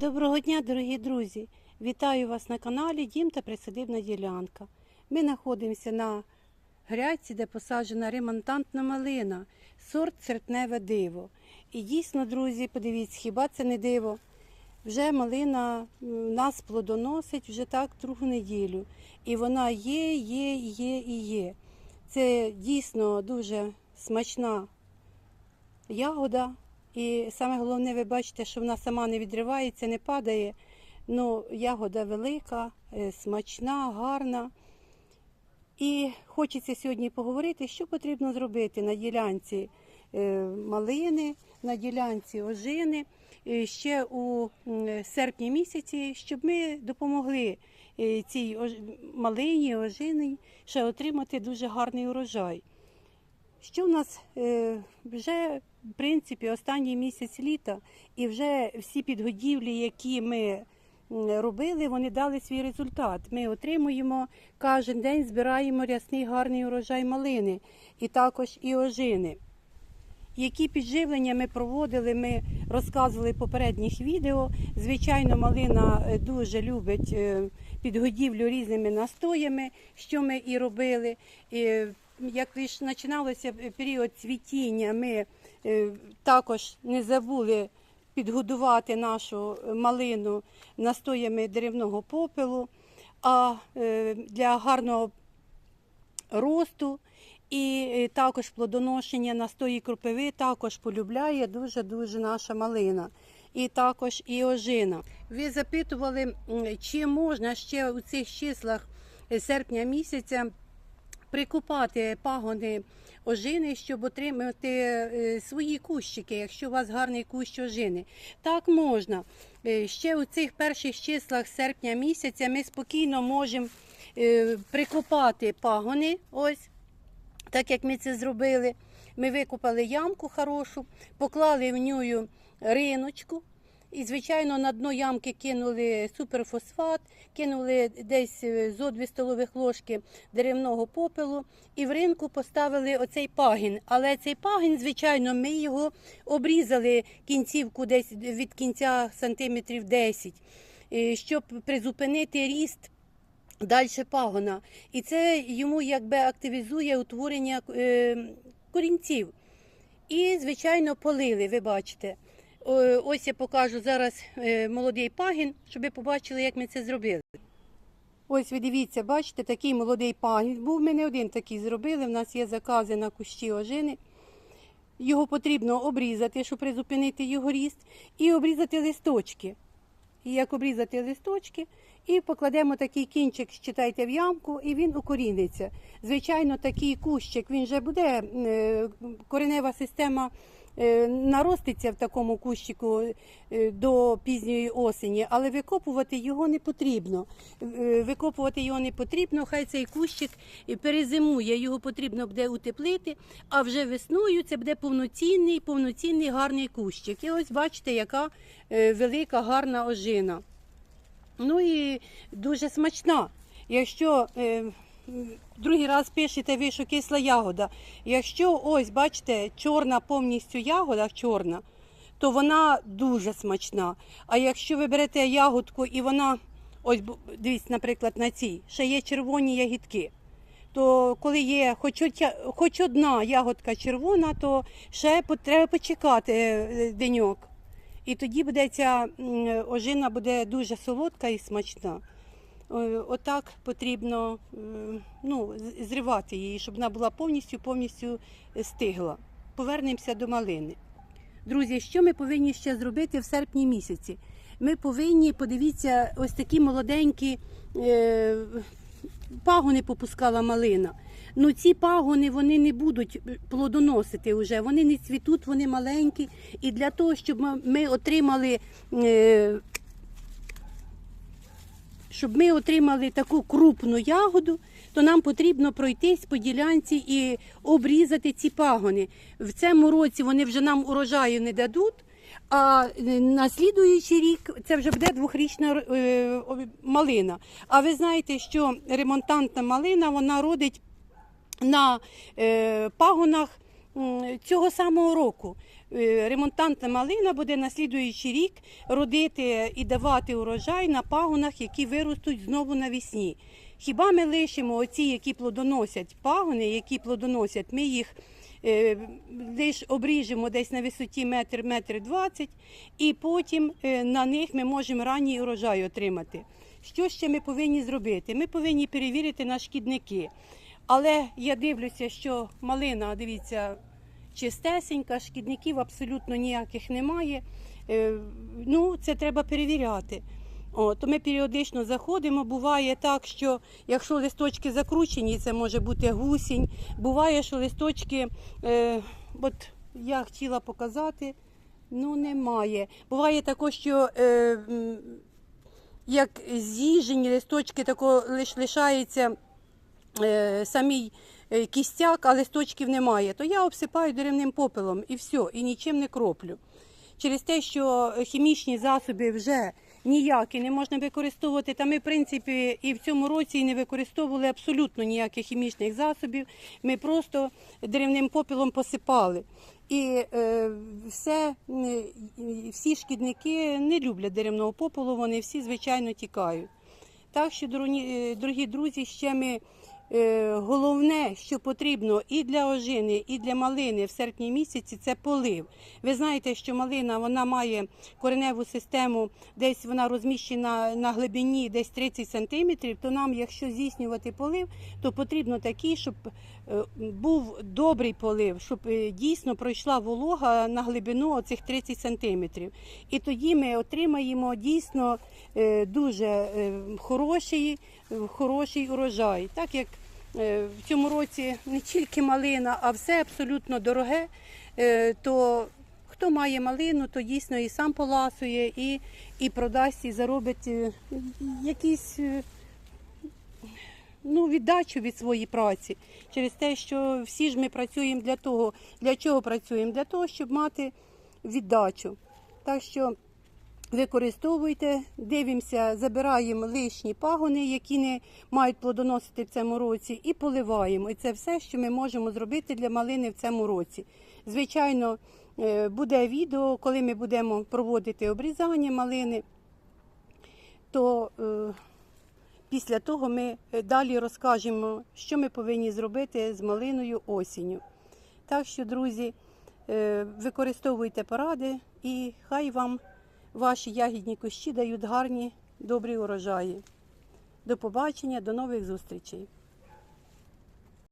Доброго дня, дорогі друзі! Вітаю вас на каналі Дім та Присадибна ділянка. Ми знаходимося на грядці, де посаджена ремонтантна малина, сорт серпневе диво. І дійсно, друзі, подивіться, хіба це не диво? Вже малина нас плодоносить вже так другу неділю. І вона є, є, є і є. Це дійсно дуже смачна ягода. І саме головне, ви бачите, що вона сама не відривається, не падає. Ну, ягода велика, е, смачна, гарна. І хочеться сьогодні поговорити, що потрібно зробити на ділянці е, малини, на ділянці ожини е, ще у серпні місяці, щоб ми допомогли цій малині, ожині ще отримати дуже гарний урожай. Що в нас вже, принципі, останній місяць літа, і вже всі підгодівлі, які ми робили, вони дали свій результат. Ми отримуємо кожен день, збираємо рясний гарний урожай малини і також і ожини. Які підживлення ми проводили, ми розказували в попередніх відео. Звичайно, малина е, дуже любить е, підгодівлю різними настоями, що ми і робили. Як починалося період цвітіння, ми е, також не забули підгодувати нашу малину настоями деревного попелу. А е, для гарного росту і е, також плодоношення настої кропиви також полюбляє дуже-дуже наша малина. І також і ожина. Ви запитували, чи можна ще у цих числах е, серпня місяця прикупати пагони ожини, щоб отримати е, свої кущики, якщо у вас гарний кущ ожини. Так можна. Е, Ще у цих перших числах серпня місяця ми спокійно можемо е, прикопати пагони. Ось так як ми це зробили. Ми викопали ямку хорошу, поклали в нього риночку. І, звичайно, на дно ямки кинули суперфосфат, кинули десь е, зо 2 столових ложки деревного попелу і в ринку поставили оцей пагін. Але цей пагін, звичайно, ми його обрізали кінцівку десь від кінця сантиметрів 10, е, щоб призупинити ріст далі пагона. І це йому якби активізує утворення е, корінців. І, звичайно, полили, ви бачите. О, Ось я покажу зараз е, молодий пагін, щоб ви побачили, як ми це зробили. Ось ви дивіться, бачите, такий молодий пагін. Був ми не один такий зробили. В нас є закази на кущі ожини. Його потрібно обрізати, щоб призупинити його ріст, і обрізати листочки. І як обрізати листочки, і покладемо такий кінчик, читайте в ямку, і він укоріниться. Звичайно, такий кущик, він вже буде, е, коренева система е, нароститься в такому кущику е, до пізньої осені, але викопувати його не потрібно. Е, Викопувати його не потрібно, хай цей кущик перезимує, його потрібно буде утеплити, а вже весною це буде повноцінний, повноцінний гарний кущик. І ось бачите, яка е, велика гарна ожина. Ну і дуже смачна. Якщо е, другий раз пишете ви, що кисла ягода, якщо ось, бачите, чорна повністю ягода, чорна, то вона дуже смачна. А якщо ви берете ягодку і вона, ось дивіться, наприклад, на цій, ще є червоні ягідки. То коли є хоч, хоч одна ягодка червона, то ще треба почекати е, деньок. І тоді буде ця ожина буде дуже солодка і смачна. Е, Отак потрібно е, ну, зривати її, щоб вона була повністю повністю стигла. Повернемося до малини. Друзі, що ми повинні ще зробити в серпні місяці? Ми повинні, подивіться, ось такі молоденькі е, пагони попускала малина. Ну ці пагони вони не будуть плодоносити вже, вони не цвітуть, вони маленькі. І для того, щоб ми отримали. Е, щоб ми отримали таку крупну ягоду, то нам потрібно пройтись по ділянці і обрізати ці пагони. В цьому році вони вже нам урожаю не дадуть. А е, на слідуючий рік це вже буде двохрічна е, малина. А ви знаєте, що ремонтантна малина вона родить на е, пагонах цього самого року. е, ремонтантна малина буде на слідуючий рік родити і давати урожай на пагонах, які виростуть знову навесні. Хіба ми лишимо оці, які плодоносять пагони, які плодоносять, ми їх е, лиш обріжемо десь на висоті метр, метр двадцять, і потім е, на них ми можемо ранній урожай отримати. Що ще ми повинні зробити? Ми повинні перевірити на шкідники. Але я дивлюся, що малина, дивіться, чистесенька, шкідників абсолютно ніяких немає. Е, Ну, це треба перевіряти. О, то ми періодично заходимо. Буває так, що якщо листочки закручені, це може бути гусінь. Буває, що листочки, е, от я хотіла показати, ну немає. Буває також, що е, як з'їжджені листочки, тако лиш лишається самій е, кістяк, а листочків немає, то я обсипаю деревним попелом і все, і нічим не кроплю. Через те, що хімічні засоби вже ніякі не можна використовувати, та ми, в принципі, і в цьому році не використовували абсолютно ніяких хімічних засобів. Ми просто деревним попелом посипали. І е, все, е, всі шкідники не люблять деревного попелу, вони всі, звичайно, тікають. Так що, дорогі, е, друзі, ще ми е, головне, що потрібно і для ожини, і для малини в серпні місяці, це полив. Ви знаєте, що малина вона має кореневу систему, десь вона розміщена на глибині десь 30 сантиметрів. То нам, якщо здійснювати полив, то потрібно такий, щоб е, був добрий полив, щоб е, дійсно пройшла волога на глибину оцих 30 сантиметрів. І тоді ми отримаємо дійсно е, дуже е, хороший, е, хороший урожай. Так як е, в цьому році не тільки малина, а все абсолютно дороге, е, то хто має малину, то дійсно і сам поласує, і, і продасть, і заробить е, якісь. е, Ну, віддачу від своєї праці через те, що всі ж ми працюємо для того. Для чого працюємо? Для того, щоб мати віддачу. Так що використовуйте, дивимося, забираємо лишні пагони, які не мають плодоносити в цьому році, і поливаємо. І це все, що ми можемо зробити для малини в цьому році. Звичайно, е, буде відео, коли ми будемо проводити обрізання малини, то е, після того ми далі розкажемо, що ми повинні зробити з малиною осінню. Так що, друзі, е, використовуйте поради і хай вам ваші ягідні кущі дають гарні, добрі урожаї. До побачення, до нових зустрічей.